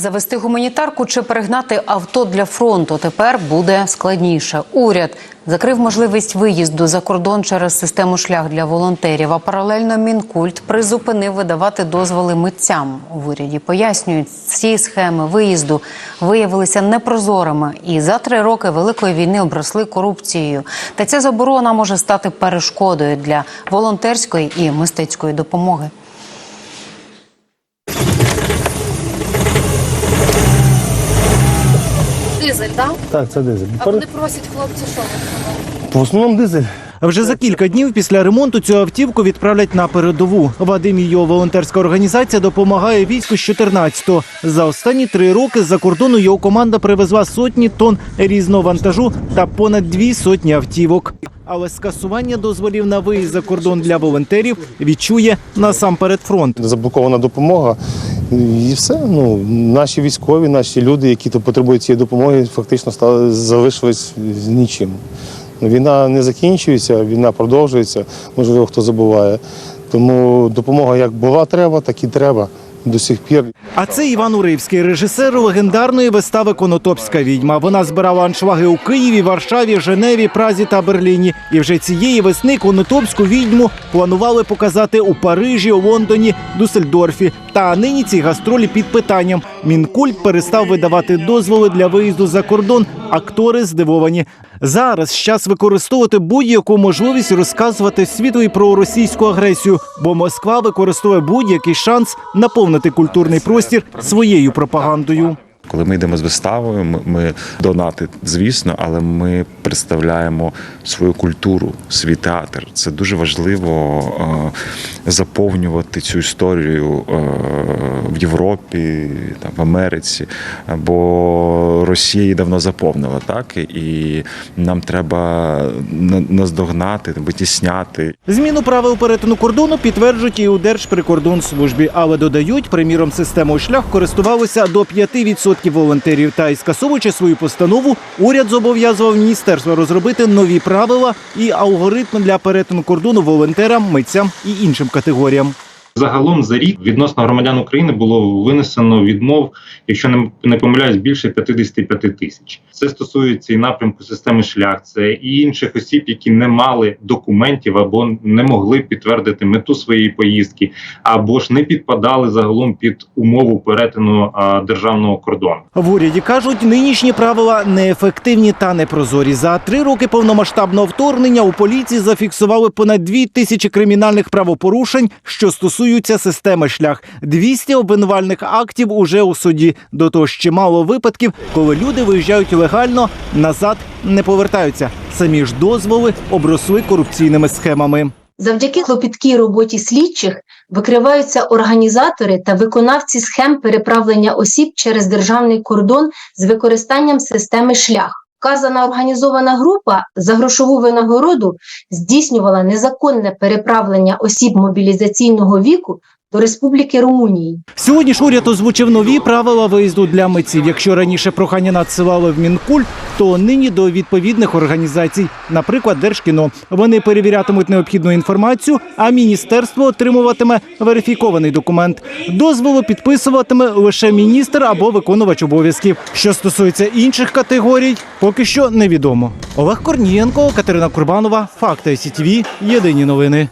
Завести гуманітарку чи перегнати авто для фронту тепер буде складніше. Уряд закрив можливість виїзду за кордон через систему шлях для волонтерів. А паралельно мінкульт призупинив видавати дозволи митцям. В уряді пояснюють, ці схеми виїзду виявилися непрозорими і за три роки великої війни обросли корупцією. Та ця заборона може стати перешкодою для волонтерської і мистецької допомоги. Дизель, так? Так, це дизель. А вони просять хлопці, що ви? В основному дизель. Вже за кілька днів після ремонту цю автівку відправлять на передову. Вадим і його волонтерська організація допомагає війську з 14-го. За останні три роки з-за кордону його команда привезла сотні тонн різного вантажу та понад дві сотні автівок. Але скасування дозволів на виїзд за кордон для волонтерів відчує насамперед фронт. Заблокована допомога. І все. Ну, наші військові, наші люди, які потребують цієї допомоги, фактично стали залишились з нічим. Війна не закінчується, війна продовжується, можливо, хто забуває. Тому допомога як була треба, так і треба до сих пір. А це Іван Уривський, режисер легендарної вистави Конотопська відьма. Вона збирала аншлаги у Києві, Варшаві, Женеві, Празі та Берліні. І вже цієї весни Конотопську відьму планували показати у Парижі, Лондоні, Дюссельдорфі. Та нині ці гастролі під питанням. Мінкульт перестав видавати дозволи для виїзду за кордон. Актори здивовані. Зараз час використовувати будь-яку можливість розказувати світові про російську агресію, бо Москва використовує будь-який шанс наповнити культурний простір своєю пропагандою. Коли ми йдемо з виставою, ми, ми донати, звісно, але ми представляємо свою культуру, свій театр. Це дуже важливо е, заповнювати цю історію е, в Європі, там, в Америці, бо Росія її давно заповнила, так і нам треба на- наздогнати, витісняти. Зміну правил перетину кордону підтверджують і у Держприкордонслужбі, але додають, приміром, системою шлях користувалися до 5% волонтерів. Та й скасовуючи свою постанову, уряд зобов'язував міністерство розробити нові правила і алгоритми для перетину кордону волонтерам, митцям і іншим категоріям. Загалом за рік відносно громадян України було винесено відмов, якщо не- помиляюсь, більше 55 тисяч. Це стосується і напрямку системи шлях, це і інших осіб, які не мали документів або не могли підтвердити мету своєї поїздки, або ж не підпадали загалом під умову перетину державного кордону. В уряді кажуть, нинішні правила неефективні та непрозорі. За три роки повномасштабного вторгнення у поліції зафіксували понад дві тисячі кримінальних правопорушень, що стосуються системи шлях. 200 обвинувальних актів уже у суді. До того ж чимало випадків, коли люди виїжджають легально, назад не повертаються. Самі ж дозволи обросли корупційними схемами. Завдяки клопіткій роботі слідчих викриваються організатори та виконавці схем переправлення осіб через державний кордон з використанням системи шлях. Вказана організована група за грошову винагороду здійснювала незаконне переправлення осіб мобілізаційного віку до Республіки Румунії. Сьогодні ж уряд озвучив нові правила виїзду для митців. Якщо раніше прохання надсилали в Мінкульт, то нині до відповідних організацій, наприклад, Держкіно. Вони перевірятимуть необхідну інформацію, а міністерство отримуватиме верифікований документ. Дозволу підписуватиме лише міністр або виконувач обов'язків. Що стосується інших категорій, поки що невідомо. Олег Корнієнко, Катерина Курбанова, Факти СІТВ, Єдині новини.